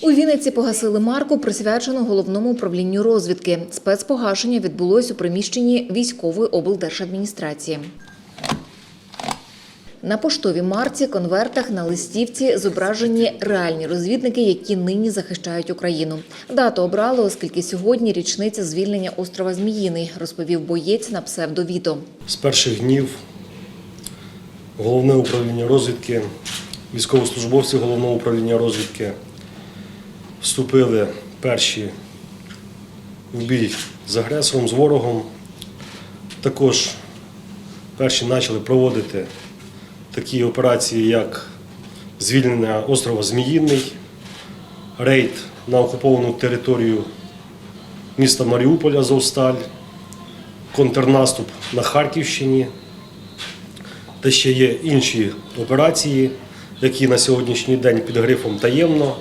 У Вінниці погасили марку, присвячену головному управлінню розвідки. Спецпогашення відбулось у приміщенні військової облдержадміністрації. На поштовій марці, конвертах на листівці зображені реальні розвідники, які нині захищають Україну. Дату обрали, оскільки сьогодні річниця звільнення острова Зміїний, розповів боєць на псевдовіто. З перших днів головне управління розвідки, військовослужбовці головного управління розвідки вступили перші в бій з агресором, з ворогом. Також перші почали проводити такі операції, як звільнення острова Зміїний, рейд на окуповану територію міста Маріуполя Азовсталь, контрнаступ на Харківщині, та ще є інші операції, які на сьогоднішній день під грифом таємно,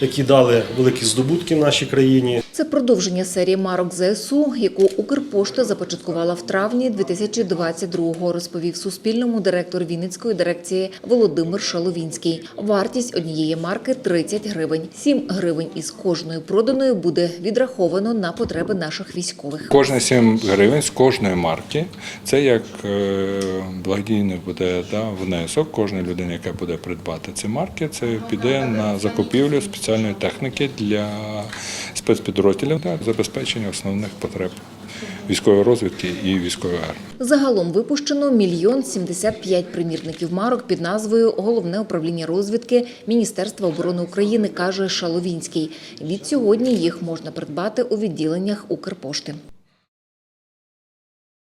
які дали великі здобутки нашій країні. Це продовження серії марок ЗСУ, яку Укрпошта започаткувала в травні 2022-го, розповів Суспільному директор Вінницької дирекції Володимир Шаловінський. Вартість однієї марки 30 гривень. 7 гривень із кожної проданої буде відраховано на потреби наших військових. Кожні 7 гривень з кожної марки це як е, благодійний буде да, внесок кожної людини, яка буде придбати ці марки. Це піде на закупівлю спеціальної техніки для спецпідрозділів для забезпечення основних потреб військової розвідки і військової армії. Загалом випущено мільйон 75 примірників марок під назвою Головне управління розвідки Міністерства оборони України, каже Шаловінський. Від сьогодні їх можна придбати у відділеннях Укрпошти.